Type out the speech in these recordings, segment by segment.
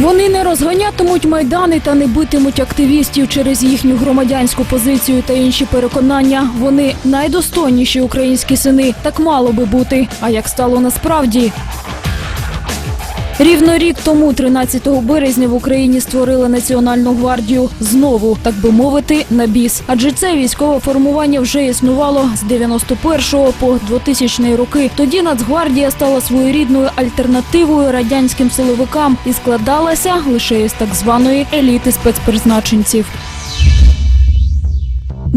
Вони не розганятимуть майдани та не битимуть активістів через їхню громадянську позицію та інші переконання. Вони найдостойніші українські сини. Так мало би бути. А як стало насправді? Рівно рік тому, 13 березня, в Україні створили Національну гвардію. Знову, так би мовити, на біс. Адже це військове формування вже існувало з 91 по 2000 роки. Тоді Нацгвардія стала своєрідною альтернативою радянським силовикам і складалася лише із так званої еліти спецпризначенців.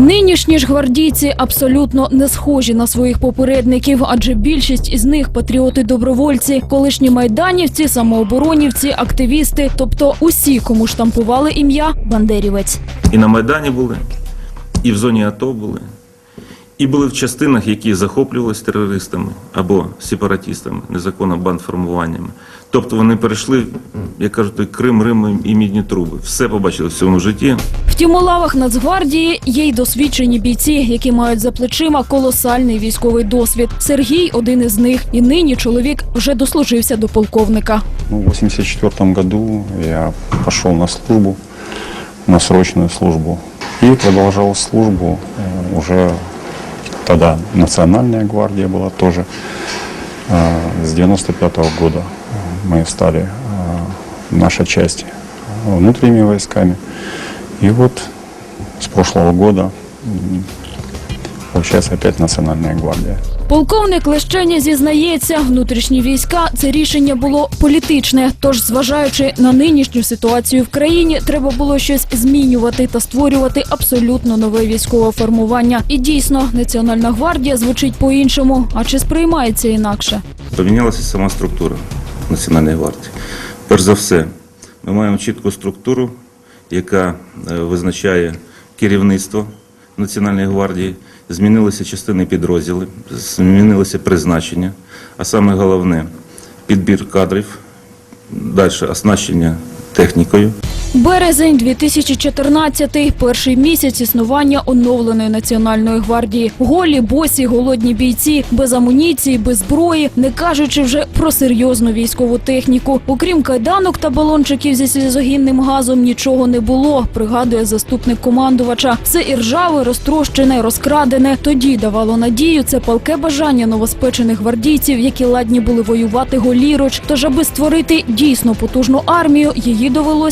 Нинішні ж гвардійці абсолютно не схожі на своїх попередників, адже більшість із них патріоти-добровольці, колишні майданівці, самооборонівці, активісти, тобто усі, кому штампували ім'я Бандерівець. І на Майдані були, і в зоні АТО були, і були в частинах, які захоплювалися терористами або сепаратистами, незаконно бандформуваннями. Тобто вони перейшли, як кажуть, той Крим, Рим і мідні труби. Все побачили в цьому житті. Втім, у лавах Нацгвардії є й досвідчені бійці, які мають за плечима колосальний військовий досвід. Сергій один із них, і нині чоловік вже дослужився до полковника. Ну, в 1984 году я пошел на службу, на срочную службу. И продолжал службу э, уже тогда Национальная гвардия была тоже. Э, С 95 года мы стали, э, наша часть, э, внутренними войсками. И вот с прошлого года получается опять Национальная гвардия. Полковник Лещеня зізнається, внутрішні війська це рішення було політичне. Тож, зважаючи на нинішню ситуацію в країні, треба було щось змінювати та створювати абсолютно нове військове формування. І дійсно, Національна гвардія звучить по-іншому. А чи сприймається інакше? Помінялася сама структура Національної гвардії. Перш за все, ми маємо чітку структуру, яка е, визначає керівництво Національної гвардії. Змінилися частини підрозділів, змінилося призначення, а саме головне підбір кадрів, далі оснащення технікою. Березень 2014 – перший місяць існування оновленої національної гвардії. Голі, босі, голодні бійці, без амуніції, без зброї, не кажучи вже про серйозну військову техніку. Окрім кайданок та балончиків зі слізогінним газом, нічого не було. Пригадує заступник командувача. Все і ржаве, розтрощене, розкрадене. Тоді давало надію це палке бажання новоспечених гвардійців, які ладні були воювати голіруч. Тож, аби створити дійсно потужну армію, її довелося